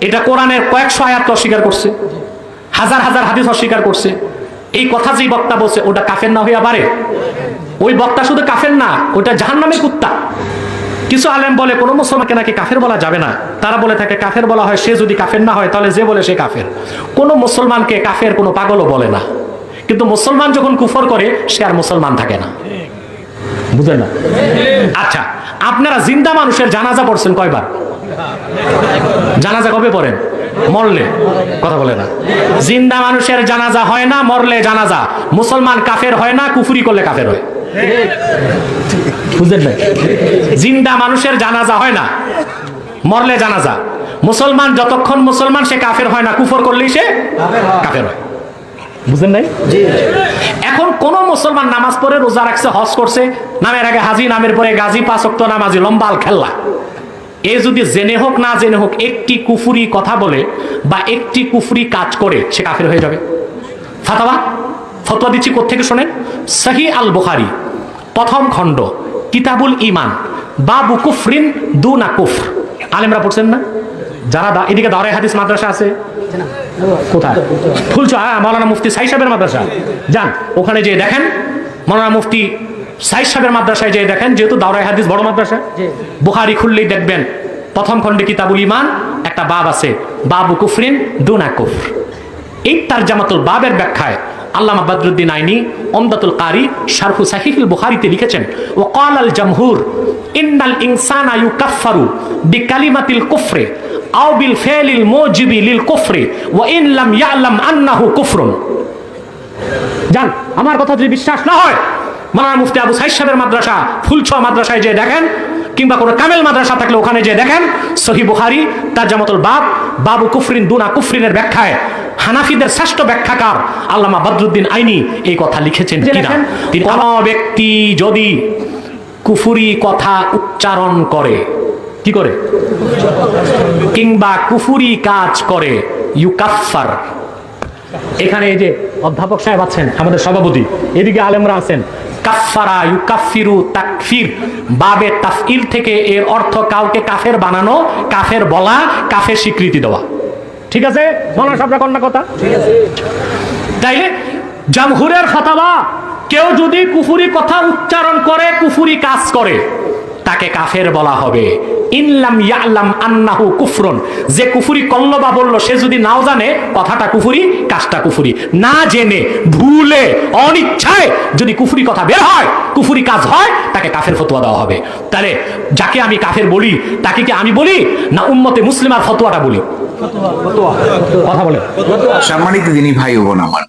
এটা কোরআনের কয়েকশো আয়াত অস্বীকার করছে হাজার হাজার হাদিস অস্বীকার করছে। এই কথা যেই বক্তা বলছে ওটা কাফের না হইয়া পারে। ওই বক্তা শুধু কাফের না ওটা জাহান্নামের কুত্তা। কিছু আলেম বলে কোনো মুসলমানকে নাকি কাফের বলা যাবে না। তারা বলে থাকে কাফের বলা হয় সে যদি কাফের না হয় তাহলে যে বলে সে কাফের। কোনো মুসলমানকে কাফের কোনো পাগলও বলে না। কিন্তু মুসলমান যখন কুফর করে সে আর মুসলমান থাকে না। বুঝলেন না। আচ্ছা আপনারা জিন্দা মানুষের জানাজা পড়ছেন কয়বার? জানাজা কবে পড়েন? মরলে, কথা বলে না। জিন্দা মানুষের জানাজা হয় না, মরলে জানাজা। মুসলমান কাফের হয় না, কুফুরি করলে কাফের হয়। বুঝলেন না জিন্দা মানুষের জানাজা হয় না, মরলে জানাজা। মুসলমান যতক্ষণ মুসলমান, সে কাফের হয় না, কুফর করলেই সে কাফের হয়। বুঝলেন নাই? এখন কোন মুসলমান নামাজ পড়ে, রোজা রাখছে, হজ করছে, নামের আগে হাজি, নামের পরে গাজী, পাঁচ অক্ত নামাজি, লম্বাল খেললা এ যদি জেনে হোক, না জেনে হোক, একটি কুফুরি কথা বলে বা একটি কুফুরি কাজ করে, সে কাফের হয়ে যাবে। ফাতাওয়া? ফতোয়া দিচ্ছি কোথেকে শোনেন? সহি আল বুখারি, প্রথম খণ্ড, কিতাবুল ইমান বাবু কুফরিন দু না কুফর। আলেমরা পড়ছেন না? যারা এদিকে দাওরাই হাদিস মাদ্রাসা আছে। কোথায়? ফুলছ হ্যাঁ মৌলানা মুফতি সাই সাহেবের মাদ্রাসা। যান, ওখানে যেয়ে দেখেন। মৌলানা মুফতি সাই সাহেবের মাদ্রাসায় যেয়ে দেখেন যেহেতু দাওরাই হাদিস বড় মাদ্রাসা বুহারি খুললেই দেখবেন প্রথম খণ্ডে কিতাবুল ইমান একটা বাব আছে বাবু কুফরিন দুনা কুফর। এই তার জামাতুল বাবের ব্যাখ্যায় আল্লামা বাদরুদ্দিন আইনি অমদাতুল কারি শারহু সাহিহুল বুহারিতে লিখেছেন ও কাল আল জামহুর ইন্নাল ইনসানা ইউকাফফারু বিকালিমাতিল কুফরে আও বিল ফিলিল মুজিবি লিল কুফরি ওয়া ইন লাম ইয়ালাম আন্নাহু কুফরুন। যান আমার কথা যদি বিশ্বাস না হয় মালানা মুফতি আবু সাইদ সাহেবের মাদ্রাসা ফুলছোয়া মাদ্রাসায় যে দেখেন কিংবা কোনো কামেল মাদ্রাসা থাকলে ওখানে যে দেখেন সহি বুখারি তার জামাতুল বাব বাবু কুফরিন দুনা কুফরিনের ব্যাখ্যায় হানাফিদের শ্রেষ্ঠ ব্যাখ্যাকার আল্লামা বদরুদ্দিন আইনি এই কথা লিখেছেন তিনি কোন ব্যক্তি যদি কুফুরি কথা উচ্চারণ করে কি করে? কিংবা কুফুরি কাজ করে ইউকাফার এখানে এই যে অধ্যাপক সাহেব আছেন আমাদের সভাপতি এদিকে আলেমরা আছেন। কাফারা ইউকাফিরু তাকফির। বাবে তাফইল থেকে এর অর্থ কাউকে কাফের বানানো কাফের বলা কাফের স্বীকৃতি দেওয়া। ঠিক আছে? মনে সব কন্যা কথা? তাইলে জামহুরের ফতাবা কেউ যদি কুফুরি কথা উচ্চারণ করে কুফুরি কাজ করে তাকে কাফের বলা হবে। ইনলাম ইয়ালাম আন্নাহু কুফরন। যে কুফুরি করল বা বলল, সে যদি নাও জানে, কথাটা কুফুরি, কাজটা কুফুরি। না জেনে, ভুলে, অনিচ্ছায় যদি কুফুরি কথা বের হয়, কুফুরি কাজ হয়, তাকে কাফের ফতোয়া দেওয়া হবে। তাহলে যাকে আমি কাফের বলি, তাকে কি আমি বলি, না উম্মতে মুসলিমার ফতোয়াটা বলি? কথা বলে সম্মানিত যিনি ভাই বোন আমার,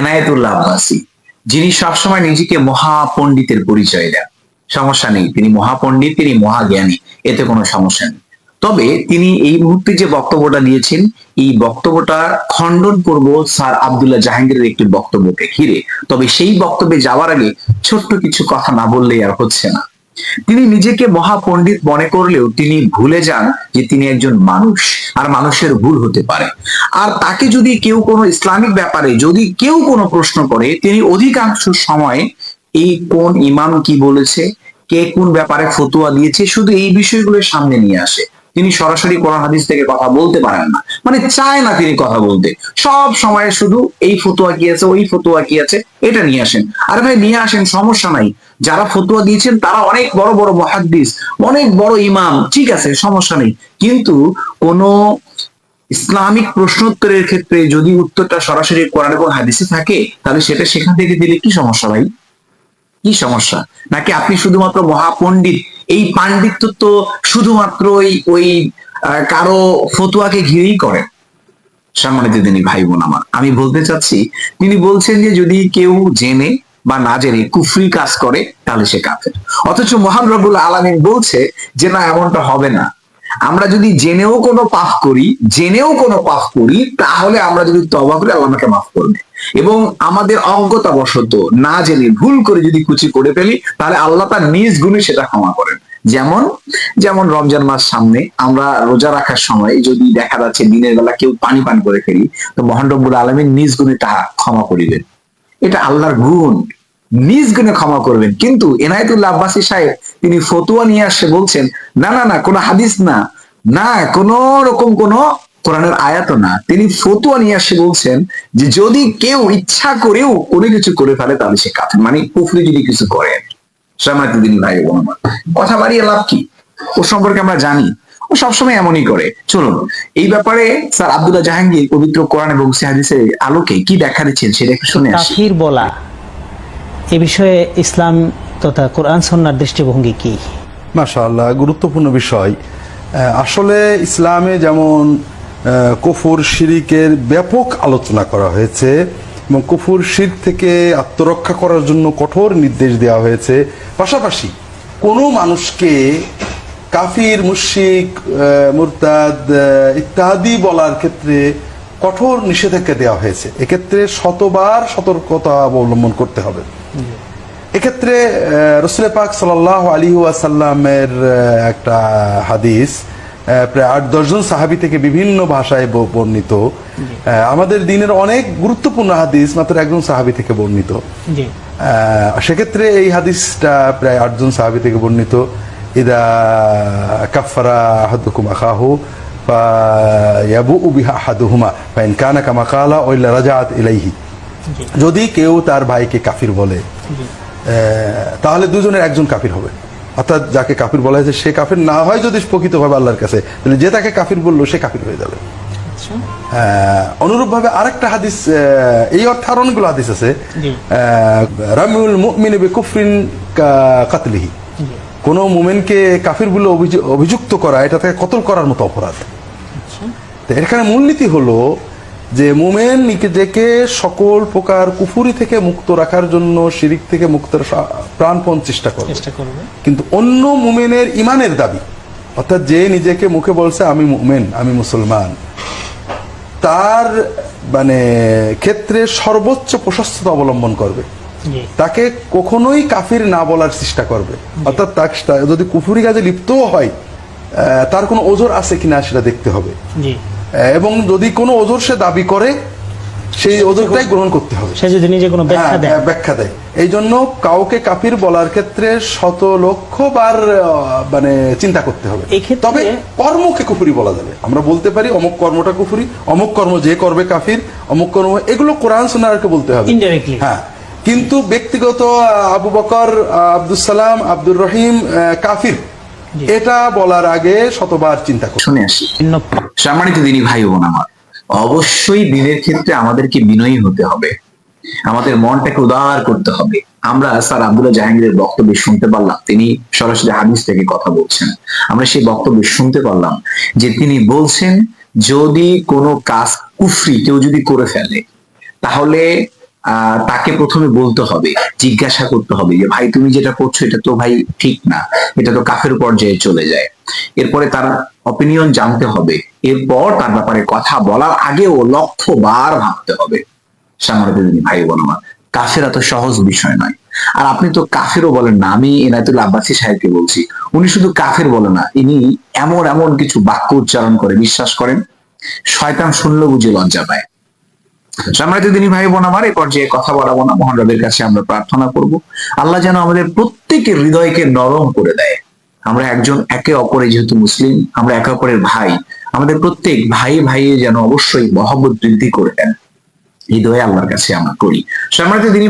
এনায়েতুল্লাহ আব্বাসী, যিনি সবসময় নিজেকে মহাপণ্ডিতের পরিচয় দেন। সমস্যা নেই। তিনি মহাপণ্ডিত, তিনি মহাজ্ঞানী, এতে কোনো সমস্যা নেই। তবে তিনি এই মুহূর্তে যে বক্তব্যটা দিয়েছেন, এই বক্তব্যটা খণ্ডন করব স্যার আব্দুল্লাহ জাহাঙ্গীরের একটি বক্তব্যকে ঘিরে। তবে সেই বক্তব্যে যাওয়ার আগে ছোট্ট কিছু কথা না বললেই আর হচ্ছে না। তিনি নিজেকে মহাপণ্ডিত মনে করলেও তিনি ভুলে যান যে তিনি একজন মানুষ, আর মানুষের ভুল হতে পারে। আর তাকে যদি কেউ কোনো ইসলামিক ব্যাপারে যদি কেউ কোনো প্রশ্ন করে, তিনি অধিকাংশ সময় এই কোন ইমাম কি বলেছে, কে কোন ব্যাপারে ফতুয়া দিয়েছে, শুধু এই বিষয়গুলো সামনে নিয়ে আসে। তিনি সরাসরি কোরআন হাদিস থেকে কথা বলতে পারেন না। মানে চায় না তিনি কথা বলতে। সব সময় শুধু এই ফতুয়া কি আছে, ওই ফতুয়া কি আছে, এটা নিয়ে আসেন। আরে ভাই, নিয়ে আসেন, সমস্যা নাই। যারা ফতুয়া দিয়েছেন, তারা অনেক বড় বড় মহাদ্দিস, অনেক বড় ইমাম, ঠিক আছে, সমস্যা নেই। কিন্তু কোন ইসলামিক প্রশ্নোত্তরের ক্ষেত্রে যদি উত্তরটা সরাসরি কোরআন এবং হাদিসে থাকে, তাহলে সেটা সেখান থেকে দিলে কি সমস্যা ভাই? কি সমস্যা? নাকি আপনি শুধুমাত্র মহাপণ্ডিত? এই পাণ্ডিত্য তো শুধুমাত্র ওই ওই কারও ফতুয়াকে ঘিরেই করেন। সম্মানিত তিনি ভাই বোন আমার, আমি বলতে চাচ্ছি, তিনি বলছেন যে যদি কেউ জেনে বা না জেনে কুফরি কাজ করে, তাহলে সে কাফের। অথচ মহান রবুল আলমিন বলছে যে, না, এমনটা হবে না। আমরা যদি জেনেও কোনো পাপ করি, জেনেও কোনো পাপ করি, তাহলে আমরা যদি তবা করি, আল্লাহ আমাকে মাফ করবে এবং আমাদের অজ্ঞতা বশত না জেনে ভুল করে যদি কুচি করে ফেলি, তাহলে আল্লাহ তার নিজ গুণে সেটা ক্ষমা করেন। যেমন যেমন রমজান মাস সামনে আমরা রোজা রাখার সময় যদি দেখা যাচ্ছে দিনের বেলা কেউ পানি পান করে ফেলি, তো মহান আলমীর নিজ গুণে তাহা ক্ষমা করিবেন। এটা আল্লাহর গুণ। নিজ গুণে ক্ষমা করবেন। কিন্তু এনায়েতুল্লাহ আব্বাসী সাহেব, তিনি ফতুয়া নিয়ে আসে বলছেন, না না না, কোনো হাদিস না। না, কোন রকম কোন কোরআনের আয়াত না তিনি ফতুয়া নিয়ে আসে বলছেন যে যদি কেউ ইচ্ছা করেও কোনো কিছু করে ফেলে তাহলে সে কাফের। মানে পুফরি যদি কিছু করে সামাতে ভাই বোন। আমার কথা বাড়িয়ে লাভ কি? ও সম্পর্কে আমরা জানি। ও সবসময় এমনই করে। চলুন এই ব্যাপারে স্যার আব্দুল্লাহ জাহাঙ্গীর পবিত্র কোরআন এবং সিহাদিসের আলোকে কি ব্যাখ্যা দিচ্ছেন সেটা একটু শুনে আসি। কাফির বলা এ বিষয়ে ইসলাম তথা কোরআন সন্ন্যার দৃষ্টিভঙ্গি কি? মাশাআল্লাহ গুরুত্বপূর্ণ বিষয়। আহ, আসলে ইসলামে যেমন কুফুর শিরিকের ব্যাপক আলোচনা করা হয়েছে এবং কুফুর শির থেকে আত্মরক্ষা করার জন্য কঠোর নির্দেশ দেওয়া হয়েছে। পাশাপাশি কোনো মানুষকে কাফির মুশিক মুরতাদ ইত্যাদি বলার ক্ষেত্রে কঠোর নিষেধাজ্ঞা দেওয়া হয়েছে। এক্ষেত্রে শতবার সতর্কতা অবলম্বন করতে হবে। এক্ষেত্রে রসুল পাক সাল্লাহ আলী আসাল্লামের একটা হাদিস প্রায় আট দশজন সাহাবি থেকে বিভিন্ন ভাষায় বর্ণিত। আমাদের দিনের অনেক গুরুত্বপূর্ণ হাদিস মাত্র একজন সাহাবি থেকে বর্ণিত। সেক্ষেত্রে এই হাদিসটা প্রায় আটজন সাহাবি থেকে বর্ণিত। ইদা কাফারা আহাদুকুম আখাহু ইলাইহি। যদি কেউ তার ভাইকে কাফির বলে তাহলে দুজনের একজন কাফির হবে। অর্থাৎ যাকে কাফির বলা হয়েছে সে কাফির না হয় যদি প্রকৃতভাবে আল্লাহর কাছে। তাহলে যে তাকে কাফির বলল সে কাফির হয়ে যাবে। আচ্ছা। অনুরূপ ভাবে আরেকটা হাদিস এই অর্থে আর অনেকগুলো হাদিস আছে। রামিউল মুমিন কুফরিন কাতলিহি। কোন মুমিনকে কাফির বলে অভিযু- অভিযুক্ত করা এটা থেকে কতল করার মতো অপরাধ। আচ্ছা। এখানে মূলনীতি হলো যে মুমেন নিজেকে সকল প্রকার কুফুরি থেকে মুক্ত রাখার জন্য শিরিক থেকে মুক্ত প্রাণপণ চেষ্টা করবে। কিন্তু অন্য মুমেনের ইমানের দাবি অর্থাৎ যে নিজেকে মুখে বলছে আমি মুমেন আমি মুসলমান। তার মানে ক্ষেত্রে সর্বোচ্চ প্রশস্ততা অবলম্বন করবে। তাকে কখনোই কাফির না বলার চেষ্টা করবে। অর্থাৎ যদি কুফুরি কাজে লিপ্তও হয় তার কোনো ওজোর আছে কিনা সেটা দেখতে হবে। এবং যদি কোনো ওজোর সে দাবি করে সেই ওজোরটাই গ্রহণ করতে হবে। সে যদি নিজে কোনো ব্যাখ্যা হ্যাঁ, দেয়। হ্যাঁ, ব্যাখ্যা দেয়। এই জন্য কাউকে কাফির বলার ক্ষেত্রে শত লক্ষ বার মানে চিন্তা করতে হবে। তবে কর্মকে কুফুরি বলা যাবে। আমরা বলতে পারি অমুক কর্মটা কুফুরি অমুক কর্ম যে করবে কাফির অমুক কর্ম এগুলো কোরআন সুনারকে বলতে হবে। হ্যাঁ কিন্তু ব্যক্তিগত আহ, আবু বকর আব্দুল সালাম আব্দুর রহিম আহ, কাফির এটা বলার আগে শতবার চিন্তা করতে শুনে আসি। সম্মানিত দিনী ভাই বোন আমার। অবশ্যই দিনের ক্ষেত্রে আমাদেরকে বিনয়ী হতে হবে। আমাদের মনটাকে উদার করতে হবে। আমরা স্যার আব্দুল্লাহ জাহাঙ্গীরের বক্তব্য শুনতে পারলাম। তিনি সরাসরি হাদিস থেকে কথা বলছেন। আমরা সেই বক্তব্য শুনতে পারলাম যে তিনি বলছেন, যদি কোনো কাজ কুফরি কেউ যদি করে ফেলে, তাহলে তাকে প্রথমে বলতে হবে, জিজ্ঞাসা করতে হবে যে, ভাই, তুমি যেটা করছ, এটা তো ভাই ঠিক না। এটা তো কাফের পর্যায়ে চলে যায়। এরপরে তার অপিনিয়ন জানতে হবে। এরপর তার ব্যাপারে কথা বলার আগেও লক্ষ বার ভাবতে হবে। সামনে ভাই বোন আমার, কাফের এত সহজ বিষয় নয়। আর আপনি তো কাফেরও বলেন না, আমি এনায়তুল আব্বাসী সাহেবকে বলছি, উনি শুধু কাফের বলে না, ইনি এমন এমন কিছু বাক্য উচ্চারণ করে বিশ্বাস করেন, শয়তান শুনলে বুঝে লজ্জা পায়। সম্মানিত দিনী ভাই বোন আমার এই পর্যায়ে কথা বলাবো না মহান রবের কাছে আমরা প্রার্থনা করব। আল্লাহ যেন আমাদের প্রত্যেকের হৃদয়কে নরম করে দেয়। আমরা একজন একে অপরে যেহেতু মুসলিম, আমরা একে অপরের ভাই, আমাদের প্রত্যেক ভাই ভাইয়ে যেন অবশ্যই মহব্বত বৃদ্ধি করে দেন। হৃদয়ে আল্লাহর কাছে আমরা করি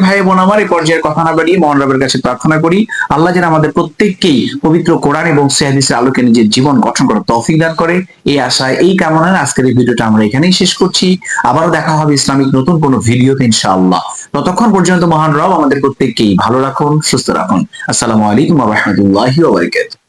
ভাই বোন আমার, এই পর্যায়ের কথা না বাড়িয়ে মহান রবের কাছে প্রার্থনা করি, আল্লাহ যেন আমাদের প্রত্যেককেই পবিত্র কোরআন এবং সেহাদিসের আলোকে নিজের জীবন গঠন করার তৌফিক দান করে। এই আশায়, এই কামনায় আজকের এই ভিডিওটা আমরা এখানেই শেষ করছি। আবারও দেখা হবে ইসলামিক নতুন কোনো ভিডিওতে, ইনশাআল্লাহ। ততক্ষণ পর্যন্ত মহান রব আমাদের প্রত্যেককেই ভালো রাখুন, সুস্থ রাখুন। আসসালামু আলাইকুম রাহমাতুল্লাহি বারাকাতুহু।